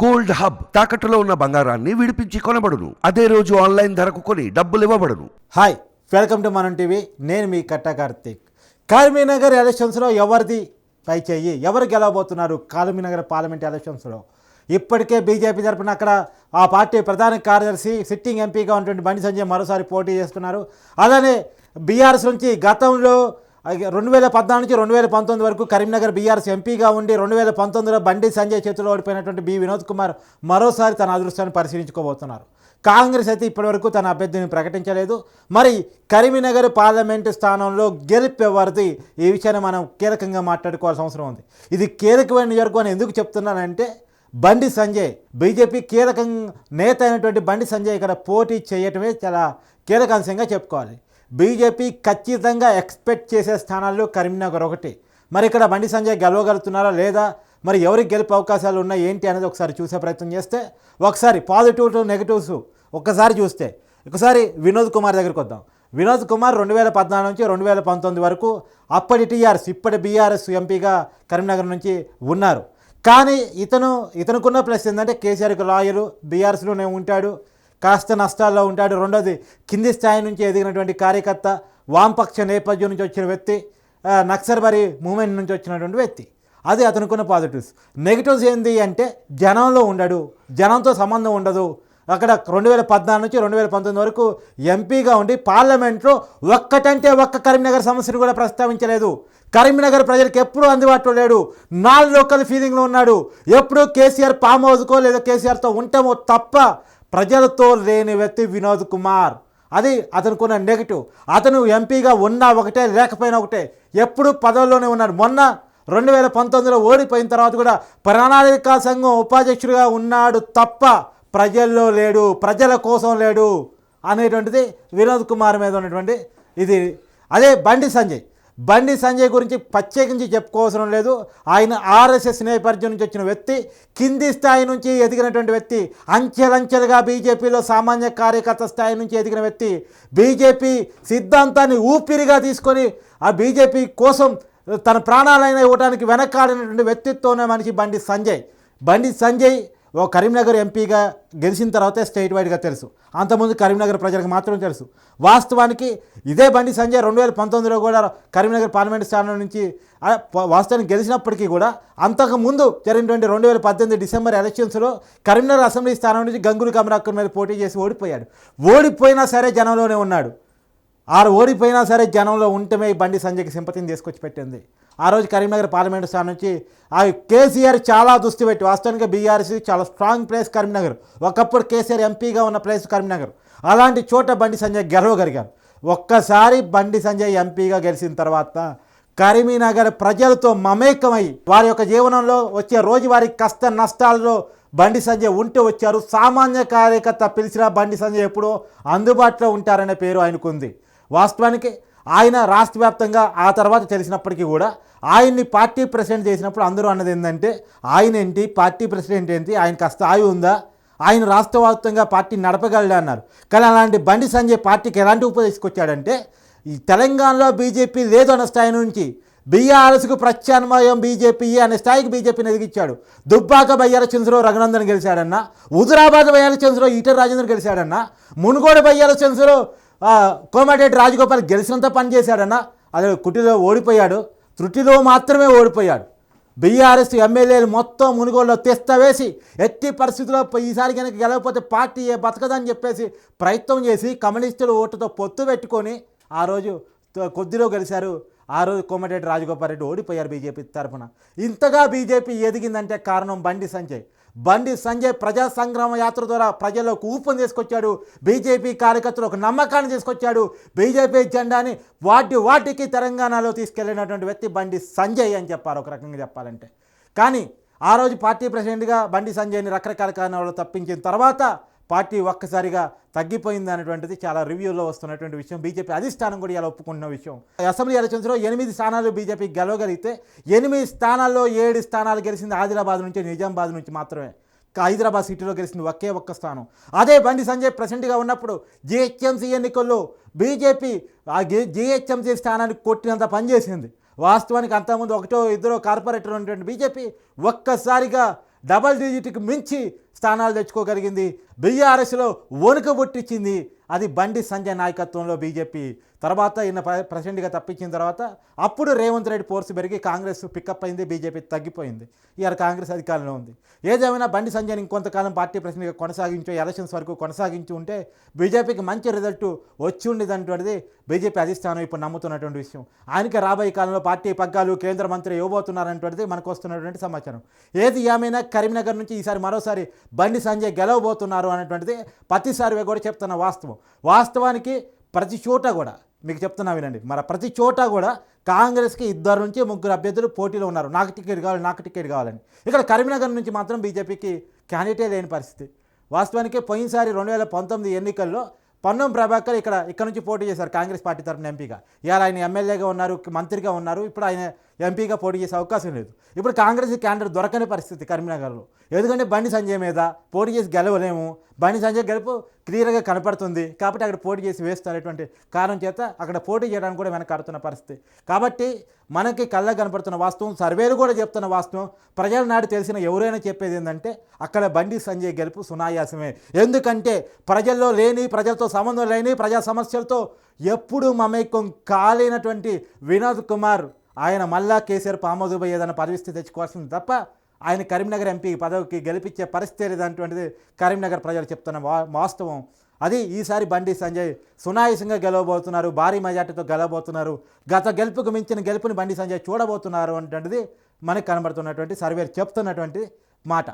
Gold hub తాకట్టులో ఉన్న బంగారాన్ని విడిపించి కొనబడును. అదే రోజు ఆన్లైన్ ధరకు కొని డబ్బులు ఇవ్వబడును. Hi welcome to Manam TV. నేను మీ కట్ట కార్తీక్. కాల్మీనగర్ ఎలక్షన్స్లో ఎవరిది? పై చెయ్యి ఎవరు గెలవబోతున్నారు కాలమీనగర్ పార్లమెంట్ ఎలక్షన్స్లో? ఇప్పటికే బీజేపీ తరపున అక్కడ ఆ పార్టీ ప్రధాన కార్యదర్శి సిట్టింగ్ ఎంపీగా ఉన్నటువంటి బండి సంజయ్ మరోసారి పోటీ చేస్తున్నారు. అలానే బీఆర్ఎస్ నుంచి గతంలో రెండు వేల పద్నాలుగు నుంచి రెండు వేల పంతొమ్మిది వరకు కరీంనగర్ బీఆర్ఎస్ ఎంపీగా ఉండి రెండు వేల పంతొమ్మిదిలో బండి సంజయ్ చేతిలో ఓడిపోయినటువంటి బి వినోద్ కుమార్ మరోసారి తన అదృష్టాన్ని పరిశీలించుకోబోతున్నారు. కాంగ్రెస్ అయితే ఇప్పటివరకు తన అభ్యర్థిని ప్రకటించలేదు. మరి కరీంనగర్ పార్లమెంటు స్థానంలో గెలుపు ఈ విషయాన్ని మనం కీలకంగా మాట్లాడుకోవాల్సిన అవసరం ఉంది. ఇది కీలకమైన నియోజకవర్గం అని ఎందుకు చెప్తున్నానంటే బండి సంజయ్ బీజేపీ కీలకం నేత అయినటువంటి బండి సంజయ్ ఇక్కడ పోటీ చేయటమే చాలా కీలక అంశంగా చెప్పుకోవాలి. బీజేపీ ఖచ్చితంగా ఎక్స్పెక్ట్ చేసే స్థానాల్లో కరీంనగర్ ఒకటి. మరి ఇక్కడ బండి సంజయ్ గెలవగలుగుతున్నారా లేదా? మరి ఎవరికి గెలుపు అవకాశాలు ఉన్నాయి ఏంటి అనేది ఒకసారి చూసే ప్రయత్నం చేస్తే ఒకసారి పాజిటివ్ నెగిటివ్స్ ఒక్కసారి చూస్తే. ఒకసారి వినోద్ కుమార్ దగ్గరికి వద్దాం. వినోద్ కుమార్ రెండు వేల పద్నాలుగు నుంచి రెండు వేల పంతొమ్మిది వరకు అప్పటి టీఆర్ఎస్ ఇప్పటి బీఆర్ఎస్ ఎంపీగా కరీంనగర్ నుంచి ఉన్నారు. కానీ ఇతను ఇతనుకున్న ప్లస్ ఏంటంటే కేసీఆర్కి లాయరు బీఆర్ఎస్లోనే ఉంటాడు. కాస్త నష్టాల్లో ఉంటాడు. రెండోది కింది స్థాయి నుంచి ఎదిగినటువంటి కార్యకర్త వామపక్ష నేపథ్యం నుంచి వచ్చిన వ్యక్తి నక్సర్బరి నక్సల్బరీ మూమెంట్ నుంచి వచ్చినటువంటి వ్యక్తి. అది అతనుకున్న పాజిటివ్స్. నెగిటివ్స్ ఏంటి అంటే జనంలో ఉండడు. జనంతో సంబంధం ఉండదు. అక్కడ రెండు వేల పద్నాలుగు నుంచి రెండు వేల పంతొమ్మిది వరకు ఎంపీగా ఉండి పార్లమెంట్లో ఒక్కటంటే ఒక్క కరీంనగర్ సమస్యను కూడా ప్రస్తావించలేదు. కరీంనగర్ ప్రజలకు ఎప్పుడూ అందుబాటులో లేడు. నాన్ లోకల్ ఫీలింగ్లో ఉన్నాడు. ఎప్పుడూ కేసీఆర్ పామ్ హౌస్కో లేదా కేసీఆర్తో ఉంటామో తప్ప ప్రజలతో లేని వ్యక్తి వినోద్ కుమార్. అది అతనుకున్న నెగిటివ్. అతను ఎంపీగా ఉన్నా ఒకటే లేకపోయినా ఒకటే. ఎప్పుడు పదవుల్లోనే ఉన్నాడు. మొన్న రెండు వేల పంతొమ్మిదిలో ఓడిపోయిన తర్వాత కూడా ప్రణాళికా సంఘం ఉపాధ్యక్షుడిగా ఉన్నాడు తప్ప ప్రజల్లో లేడు ప్రజల కోసం లేడు అనేటువంటిది వినోద్ కుమార్ మీద ఉన్నటువంటి ఇది. అదే బండి సంజయ్. బండి సంజయ్ గురించి ప్రత్యేకించి చెప్పుకోవసరం లేదు. ఆయన ఆర్ఎస్ఎస్ నేపథ్యం నుంచి వచ్చిన వ్యక్తి కింది స్థాయి నుంచి ఎదిగినటువంటి వ్యక్తి అంచెలంచెలుగా బీజేపీలో సామాన్య కార్యకర్త స్థాయి నుంచి ఎదిగిన వ్యక్తి బీజేపీ సిద్ధాంతాన్ని ఊపిరిగా తీసుకొని ఆ బీజేపీ కోసం తన ప్రాణాలైన ఇవ్వడానికి వెనకాడినటువంటి వ్యక్తిత్వం మనిషి బండి సంజయ్. బండి సంజయ్ ఓ కరీంనగర్ ఎంపీగా గెలిచిన తర్వాతే స్టేట్ వైడ్గా తెలుసు. అంతకుముందు కరీంనగర్ ప్రజలకు మాత్రం తెలుసు. వాస్తవానికి ఇదే బండి సంజయ్ రెండు వేల పంతొమ్మిదిలో కూడా కరీంనగర్ పార్లమెంట్ స్థానం నుంచి వాస్తవానికి గెలిచినప్పటికీ కూడా అంతకుముందు జరిగినటువంటి రెండు వేల పద్దెనిమిది డిసెంబర్ ఎలక్షన్స్లో కరీంనగర్ అసెంబ్లీ స్థానం నుంచి గంగులు కమరాకర్ మీద పోటీ చేసి ఓడిపోయాడు. ఓడిపోయినా సరే జనంలోనే ఉన్నాడు. ఆరు ఓడిపోయినా సరే జనంలో ఉంటమే ఈ బండి సంజయ్కి సింపతిని తీసుకొచ్చి పెట్టింది. ఆ రోజు కరీంనగర్ పార్లమెంటు స్థానం నుంచి ఆ కేసీఆర్ చాలా దుస్థి పెట్టి వాస్తవానికి బీఆర్సీ చాలా స్ట్రాంగ్ ప్లేస్ కరీంనగర్. ఒకప్పుడు కేసీఆర్ ఎంపీగా ఉన్న ప్లేస్ కరీంనగర్. అలాంటి చోట బండి సంజయ్ గెలవగలిగారు ఒక్కసారి బండి సంజయ్ ఎంపీగా గెలిచిన తర్వాత కరీంనగర్ ప్రజలతో మమేకమై వారి యొక్క జీవనంలో వచ్చే రోజువారీ కష్ట నష్టాల్లో బండి సంజయ్ ఉంటూ వచ్చారు. సామాన్య కార్యకర్త పిలిచిన బండి సంజయ్ ఎప్పుడో అందుబాటులో ఉంటారనే పేరు ఆయనకుంది. వాస్తవానికి ఆయన రాష్ట్ర వ్యాప్తంగా ఆ తర్వాత తెలిసినప్పటికీ కూడా ఆయన్ని పార్టీ ప్రెసిడెంట్ చేసినప్పుడు అందరూ అన్నది ఏంటంటే ఆయన ఏంటి? పార్టీ ప్రెసిడెంట్ ఏంటి? ఆయనకు ఆ స్థాయి ఉందా? ఆయన రాష్ట్ర వ్యాప్తంగా పార్టీ నడపగలడా? అన్నారు. కానీ అలాంటి బండి సంజయ్ పార్టీకి ఎలాంటి ఉపదేశకొచ్చాడంటే ఈ తెలంగాణలో బీజేపీ లేదు అన్న స్థాయి నుంచి బీఆర్ఎస్కు ప్రత్యామ్నాయం బీజేపీ అనే స్థాయికి బీజేపీని ఎదిగించాడు. దుబ్బాక బయ్యాల చంద్రరావు రఘునందన్ గెలిచాడన్న హుజురాబాద్ బయ్యాల చంద్రరావు ఈటర్ రాజేంద్ర గెలిచాడన్న మునుగోడు బయ్యాల చంద్రరావు కోమటేటి రాజగోపాల్ గెలిచినంత పనిచేశాడన్న అదే కుటిలో ఓడిపోయాడు త్రుటిలో మాత్రమే ఓడిపోయాడు. బీఆర్ఎస్ ఎమ్మెల్యేలు మొత్తం మునుగోళ్ళు తెస్త వేసి ఎట్టి పరిస్థితుల్లో ఈసారి కనుక గెలవకపోతే పార్టీ ఏ బతకదని చెప్పేసి ప్రయత్నం చేసి కమ్యూనిస్టులు ఓటుతో పొత్తు పెట్టుకొని ఆ రోజు కొద్దిలో గెలిచారు. ఆ రోజు కోమటిరెడ్డి రాజగోపాల్ రెడ్డి ఓడిపోయారు బీజేపీ తరఫున. ఇంతగా బీజేపీ ఎదిగిందంటే కారణం బండి సంజయ్. బండి సంజయ్ ప్రజా సంగ్రామ యాత్ర ద్వారా ప్రజల్లోకి ఊపం తీసుకొచ్చాడు. బీజేపీ కార్యకర్తలు ఒక నమ్మకాన్ని తీసుకొచ్చాడు. బీజేపీ జెండాని వాటి వాటికి తెలంగాణలో తీసుకెళ్ళినటువంటి వ్యక్తి బండి సంజయ్ అని చెప్పారు ఒక రకంగా చెప్పాలంటే. కానీ ఆ రోజు పార్టీ ప్రెసిడెంట్గా బండి సంజయ్ని రకరకాల కారణాలు తప్పించిన తర్వాత పార్టీ ఒక్కసారిగా తగ్గిపోయింది అనేటువంటిది చాలా రివ్యూలో వస్తున్నటువంటి విషయం. బీజేపీ అధిష్టానం కూడా ఇలా ఒప్పుకున్న విషయం. అసెంబ్లీ ఎలక్షన్స్లో ఎనిమిది స్థానాలు బీజేపీ గెలవగలిగితే ఎనిమిది స్థానాల్లో ఏడు స్థానాలు గెలిచింది ఆదిలాబాద్ నుంచి నిజామాబాద్ నుంచి మాత్రమే. హైదరాబాద్ సిటీలో గెలిచింది ఒకే ఒక్క స్థానం. అదే బండి సంజయ్ ప్రెసిడెంట్గా ఉన్నప్పుడు జిహెచ్ఎంసీ ఎన్నికల్లో బీజేపీ ఆ జిహెచ్ఎంసీ స్థానానికి కొట్టినంత పనిచేసింది వాస్తవానికి అంతకుముందు ఒకటో ఇద్దరు కార్పొరేటర్ ఉన్నటువంటి బీజేపీ ఒక్కసారిగా డబల్ డిజిట్కి మించి స్థానాలు తెచ్చుకోగలిగింది. బీఆర్ఎస్లో వణుకు పుట్టించింది. అది బండి సంజయ్ నాయకత్వంలో బీజేపీ. తర్వాత ఈయన ప్ర- ప్రెసిడెంట్గా తప్పించిన తర్వాత అప్పుడు రేవంత్ రెడ్డి ఫోర్స్ పెరిగి కాంగ్రెస్ పికప్ అయింది బీజేపీ తగ్గిపోయింది. ఇవాళ కాంగ్రెస్ అధికారంలో ఉంది. ఏదేమైనా బండి సంజయ్ ఇంకొంతకాలం పార్టీ ప్రెసిడెంట్గా కొనసాగించు ఎలక్షన్స్ వరకు కొనసాగించి ఉంటే బీజేపీకి మంచి రిజల్ట్ వచ్చి ఉండేదంటువంటిది బీజేపీ అధిష్టానం ఇప్పుడు నమ్ముతున్నటువంటి విషయం. ఆయనకి రాబోయే కాలంలో పార్టీ పగ్గాలు కేంద్ర మంత్రి ఇవ్వబోతున్నారంటువంటిది మనకు వస్తున్నటువంటి సమాచారం. ఏది ఏమైనా కరీంనగర్ నుంచి ఈసారి మరోసారి బండి సంజయ్ గెలవబోతున్నారు అనేటువంటిది ప్రతి కూడా చెప్తున్న వాస్తవం. వాస్తవానికి ప్రతి చోట కూడా మీకు చెప్తున్నా వినండి మరి ప్రతి చోట కూడా కాంగ్రెస్కి ఇద్దరు నుంచి ముగ్గురు అభ్యర్థులు పోటీలో ఉన్నారు. నాకు టికెట్ కావాలి నాకు టికెట్ కావాలని. ఇక్కడ కరీంనగర్ నుంచి మాత్రం బీజేపీకి క్యాండిడేటే లేని పరిస్థితి. వాస్తవానికి పోయినసారి రెండు వేల పంతొమ్మిది ఎన్నికల్లో పన్నం ప్రభాకర్ ఇక్కడ ఇక్కడ నుంచి పోటీ చేశారు కాంగ్రెస్ పార్టీ తరఫున ఎంపీగా. ఇవాళ ఆయన ఎమ్మెల్యేగా ఉన్నారు మంత్రిగా ఉన్నారు. ఇప్పుడు ఆయన ఎంపీగా పోటీ చేసే అవకాశం లేదు. ఇప్పుడు కాంగ్రెస్ క్యాండిడేట్ దొరకని పరిస్థితి కరీంనగర్లో. ఎందుకంటే బండి సంజయ్ మీద పోటీ చేసి గెలవలేము. బండి సంజయ్ గెలుపు క్లియర్గా కనపడుతుంది. కాబట్టి అక్కడ పోటీ చేసి వేస్తారనేటువంటి కారణం చేత అక్కడ పోటీ చేయడానికి కూడా వెనకాడుతున్న పరిస్థితి. కాబట్టి మనకి కళ్ళ కనపడుతున్న వాస్తవం సర్వేలు కూడా చెప్తున్న వాస్తవం ప్రజల నాడు తెలిసిన ఎవరైనా చెప్పేది ఏంటంటే అక్కడ బండి సంజయ్ గెలుపు సునాయాసమే. ఎందుకంటే ప్రజల్లో లేని ప్రజలతో సంబంధం లేని ప్రజా సమస్యలతో ఎప్పుడు మమేకం కాలేనటువంటి వినోద్ కుమార్ ఆయన మళ్ళా కేసీఆర్ పామోదుబై ఏదైనా పరిస్థితి తెచ్చుకోవాల్సింది తప్ప ఆయన కరీంనగర్ ఎంపీ పదవికి గెలిపించే పరిస్థితి లేదంటువంటిది కరీంనగర్ ప్రజలు చెప్తున్న వా- వాస్తవం. అది ఈసారి బండి సంజయ్ సునాయాసంగా గెలవబోతున్నారు భారీ మెజార్టీతో గెలవబోతున్నారు గత గెలుపుకు మించిన గెలుపుని బండి సంజయ్ చూడబోతున్నారు అనేటువంటిది మనకు కనబడుతున్నటువంటి సర్వేలు చెప్తున్నటువంటి మాట.